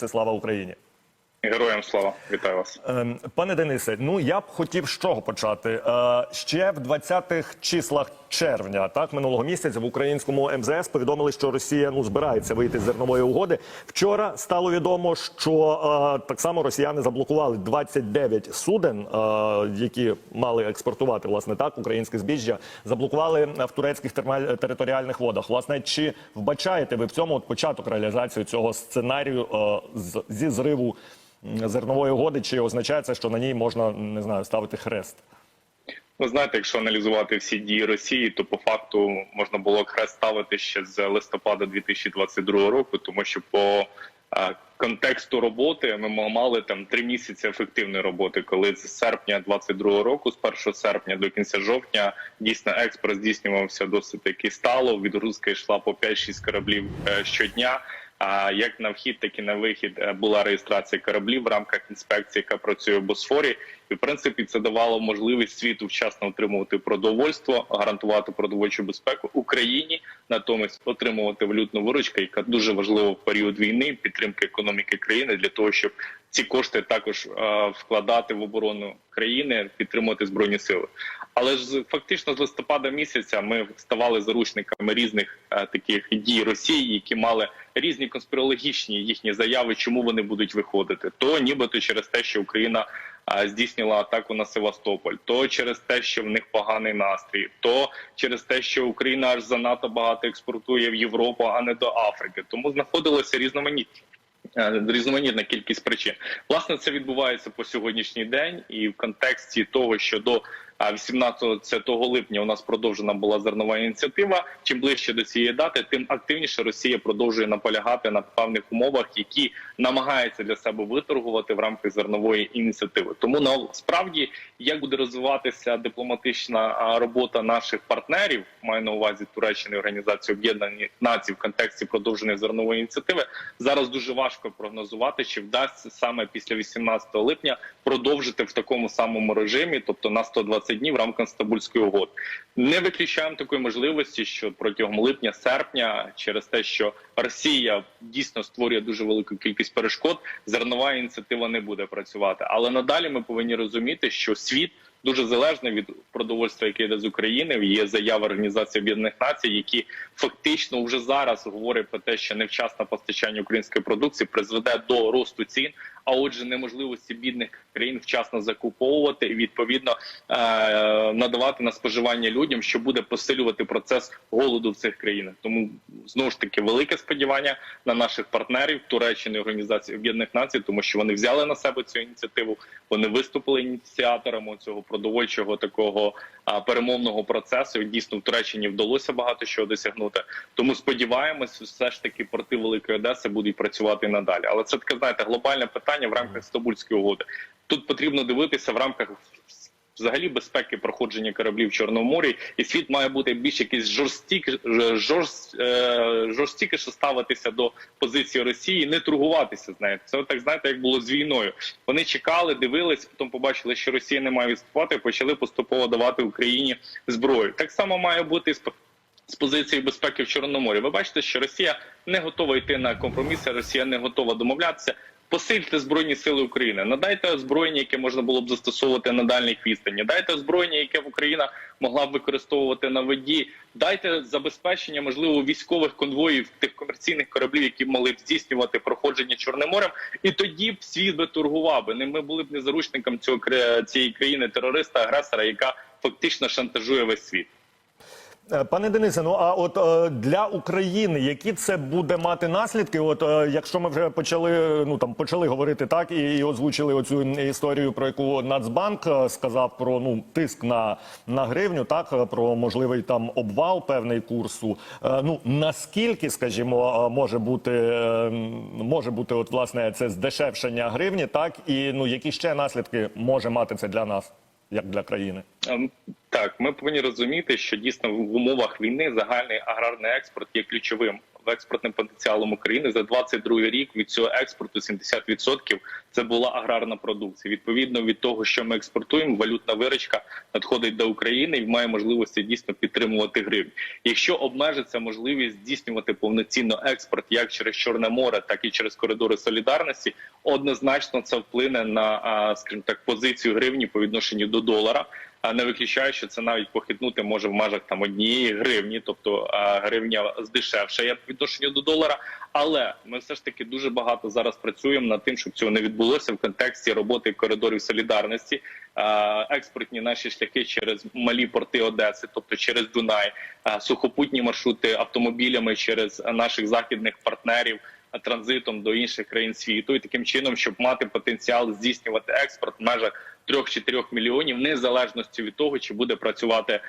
Це слава Україні. Героям слава, вітаю вас. Ем, Пане Денисе, ну я б хотів з чого почати. Е, Ще в 20-х числах червня, так минулого місяця, в українському МЗС повідомили, що Росія ну збирається вийти з зернової угоди. Вчора стало відомо, що е, так само росіяни заблокували 29 суден, е, які мали експортувати власне так українське збіжжя. Заблокували в турецьких територіальних водах. Власне, чи вбачаєте ви в цьому от початок реалізації цього сценарію зі зриву? Зернової угоди, чи означає це, що на ній можна не знаю ставити хрест? Ви знаєте, якщо аналізувати всі дії Росії, то по факту можна було хрест ставити ще з листопада 2022 року, тому що по е, контексту роботи ми мали там три місяці ефективної роботи, коли з серпня 22 року, з 1 серпня до кінця жовтня, дійсно експорт здійснювався досить таки стало. Відгрузка йшла по 5-6 кораблів е, щодня. А як на вхід, так і на вихід е, була реєстрація кораблів в рамках інспекції, яка працює в Босфорі, і в принципі це давало можливість світу вчасно отримувати продовольство, гарантувати продовольчу безпеку Україні, натомість отримувати валютну виручку, яка дуже важлива в період війни, підтримки економіки країни для того, щоб ці кошти також е, вкладати в оборону країни, підтримувати збройні сили. Але ж фактично з листопада місяця ми ставали заручниками різних е, таких дій Росії, які мали різні конспірологічні їхні заяви, чому вони будуть виходити. То нібито через те, що Україна а, здійснила атаку на Севастополь, то через те, що в них поганий настрій, то через те, що Україна аж занадто багато експортує в Європу, а не до Африки. Тому знаходилося різноманітні. е, Різноманітна кількість причин. Власне, це відбувається по сьогоднішній день, і в контексті того, що до 18 липня у нас продовжена була зернова ініціатива. Чим ближче до цієї дати, тим активніше Росія продовжує наполягати на певних умовах, які намагається для себе виторгувати в рамках зернової ініціативи. Тому насправді як буде розвиватися дипломатична робота наших партнерів, маю на увазі Туреччини Організації Об'єднаних Націй в контексті продовженої зернової ініціативи, зараз дуже важко прогнозувати, чи вдасться саме після 18 липня продовжити в такому самому режимі, тобто на 120 днів в рамках Стамбульської угоди. Не виключаємо такої можливості, що протягом липня-серпня, через те, що Росія дійсно створює дуже велику кількість перешкод, зернова ініціатива не буде працювати. Але надалі ми повинні розуміти, що світ. Дуже залежний від продовольства, яке йде з України. Є заява Організації Об'єднаних Націй, які фактично вже зараз говорять про те, що невчасне постачання української продукції призведе до росту цін, а отже, неможливості бідних країн вчасно закуповувати і відповідно е- надавати на споживання людям, що буде посилювати процес голоду в цих країнах. Тому знову ж таки велике сподівання на наших партнерів Туреччини Організації Об'єднаних Націй, тому що вони взяли на себе цю ініціативу. Вони виступили ініціаторами цього продовольчого такого перемовного процесу. Дійсно, в Туреччині вдалося багато чого досягнути. Тому сподіваємось, все ж таки порти Великої Одеси будуть працювати надалі. Але це таке знаєте глобальне питання в рамках Стамбульської угоди. Тут потрібно дивитися в рамках. Взагалі безпеки проходження кораблів в Чорному морі, і світ має бути більш якийсь жорстік, жорст, е, ставитися до позиції Росії, не торгуватися з нею. Це так знаєте, як було з війною. Вони чекали, дивились, потім побачили, що Росія не має відступати, почали поступово давати Україні зброю. Так само має бути з позиції безпеки в Чорному морі. Ви бачите, що Росія не готова йти на компроміси, Росія не готова домовлятися. Посильте збройні сили України, надайте озброєння, яке можна було б застосовувати на дальніх відстані. Дайте озброєння, яке Україна могла б використовувати на воді. Дайте забезпечення, можливо, військових конвоїв тих комерційних кораблів, які могли б здійснювати проходження Чорним морем. І тоді б світ би торгував би. Не ми були б не заручником цього цієї країни терориста, агресора, яка фактично шантажує весь світ. Е, Пане Денисе, ну а от е, для України які це буде мати наслідки? От е, якщо ми вже почали ну там почали говорити так і, і озвучили оцю історію, про яку Нацбанк сказав про ну тиск на, на гривню, так про можливий там обвал певний курсу. Ну наскільки, скажімо, може бути може бути от власне це здешевшення гривні, так і ну які ще наслідки може мати це для нас, як для країни? Ем, Так, ми повинні розуміти, що дійсно в умовах війни загальний аграрний експорт є ключовим експортним потенціалом України за 22 рік від цього експорту 70% це була аграрна продукція. Відповідно від того, що ми експортуємо, валютна виручка надходить до України і має можливості дійсно підтримувати гривню. Якщо обмежиться можливість здійснювати повноцінно експорт як через Чорне море, так і через коридори солідарності, однозначно це вплине на, скажімо так, позицію гривні по відношенню до долара. Не виключаю, що це навіть похитнути може в межах там однієї гривні, тобто гривня здешевшає по відношенню до долара. Але ми все ж таки дуже багато зараз працюємо над тим, щоб цього не відбулося в контексті роботи коридорів солідарності. Експортні наші шляхи через малі порти Одеси, тобто через Дунай, сухопутні маршрути автомобілями через наших західних партнерів транзитом до інших країн світу, і таким чином, щоб мати потенціал здійснювати експорт в межах 3-4 мільйонів, незалежності від того, чи буде працювати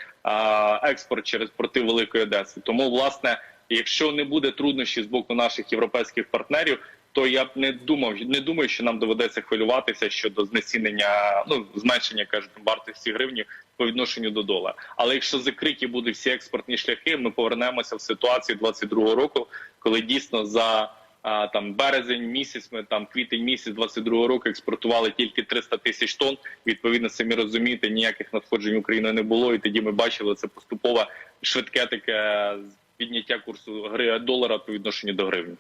експорт через порти Великої Одеси. Тому, власне, якщо не буде труднощів з боку наших європейських партнерів. То я б не думав, не думаю, що нам доведеться хвилюватися щодо знесінення, ну зменшення кажуть, вартості гривні по відношенню до долара. Але якщо закриті будуть всі експортні шляхи, ми повернемося в ситуацію 22-го року, коли дійсно за а, там березень місяць, ми там квітень місяць 22-го року експортували тільки 300 тисяч тонн. Відповідно, самі розумієте, ніяких надходжень України не було. І тоді ми бачили це поступове швидке таке підняття курсу гри долара по відношенню до гривні.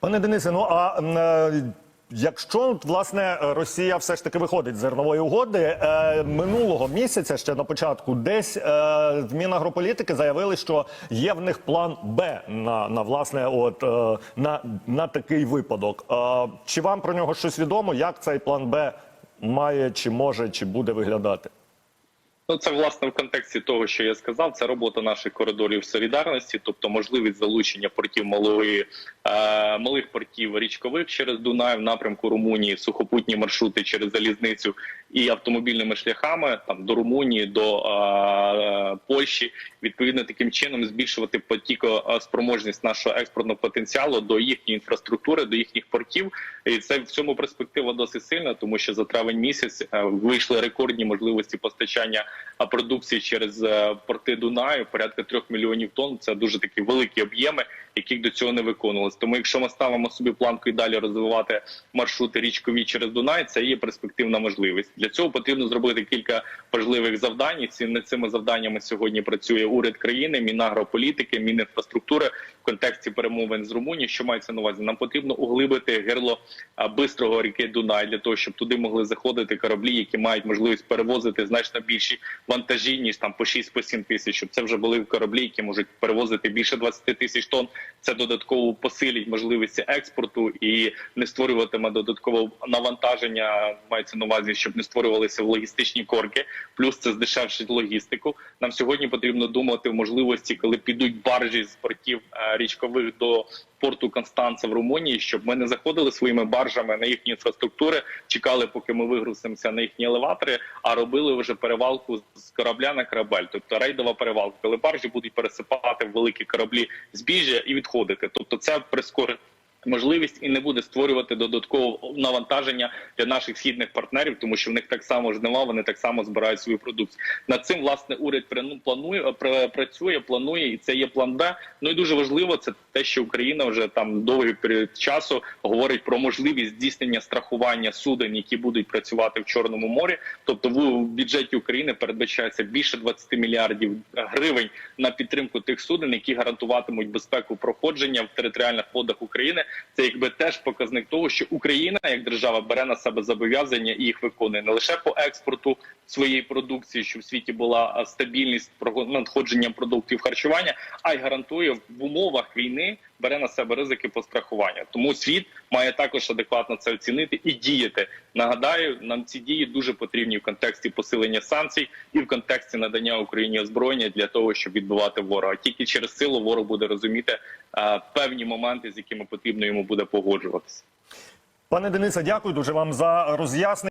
Пане Денисе, ну а е, якщо власне Росія все ж таки виходить з зернової угоди е, минулого місяця, ще на початку, десь е, в Мінагрополітики заявили, що є в них план Б на, на власне, от е, на, на такий випадок. Е, чи вам про нього щось відомо? Як цей план Б має, чи може, чи буде виглядати? Ну, це власне в контексті того, що я сказав, це робота наших коридорів солідарності, тобто можливість залучення портів малої е, малих портів річкових через Дунай в напрямку Румунії, сухопутні маршрути через залізницю і автомобільними шляхами там до Румунії, до е, Польщі. Відповідно, таким чином збільшувати потікоспроможність нашого експортного потенціалу до їхньої інфраструктури, до їхніх портів. І це в цьому перспектива досить сильна, тому що за травень місяць е, вийшли рекордні можливості постачання продукції через е, порти Дунаю. Порядка трьох мільйонів тонн. Це дуже такі великі об'єми, яких до цього не виконувалось. Тому, якщо ми ставимо собі планку і далі розвивати маршрути річкові через Дунай, це є перспективна можливість. Для цього потрібно зробити кілька важливих завдань. Ці над цими завданнями сьогодні працює уряд країни, мінагрополітики, мінінфраструктури в контексті перемовин з Румунією. Що мається на увазі? Нам потрібно углибити гирло бистрого ріки Дунай для того, щоб туди могли заходити кораблі, які мають можливість перевозити значно більші вантажі ніж там по 6-7 тисяч. Щоб це вже були кораблі, які можуть перевозити більше 20 тисяч тонн. Це додатково посилить можливості експорту і не створюватиме додаткового навантаження. Мається на увазі, щоб не створювалися логістичні корки. Плюс це здешевшить логістику. Нам сьогодні потрібно думати в можливості, коли підуть баржі з портів е, річкових до порту Констанца в Румунії, щоб ми не заходили своїми баржами на їхні інфраструктури, чекали, поки ми вигрузимося на їхні елеватори, а робили вже перевалку з корабля на корабель, тобто рейдова перевалка, коли баржі будуть пересипати в великі кораблі збіжжя і відходити. Тобто, це прискорить. Можливість і не буде створювати додаткового навантаження для наших східних партнерів, тому що в них так само жнива, вони так само збирають свою продукцію. Над цим власне уряд ну, планує пр- працює, планує, і це є план Б. Ну і дуже важливо це те, що Україна вже там довгий період часу говорить про можливість здійснення страхування суден, які будуть працювати в Чорному морі. Тобто в бюджеті України передбачається більше 20 мільярдів гривень на підтримку тих суден, які гарантуватимуть безпеку проходження в територіальних водах України. Це якби теж показник того, що Україна як держава бере на себе зобов'язання і їх виконує не лише по експорту своєї продукції, щоб в світі була стабільність надходження продуктів харчування, а й гарантує в умовах війни бере на себе ризики по страхуванню. Тому світ має також адекватно це оцінити і діяти. Нагадаю, нам ці дії дуже потрібні в контексті посилення санкцій і в контексті надання Україні озброєння для того, щоб відбивати ворога. Тільки через силу ворог буде розуміти певні моменти, з якими потрібно йому буде погоджуватися. Пане Денисе, дякую дуже вам за роз'яснення.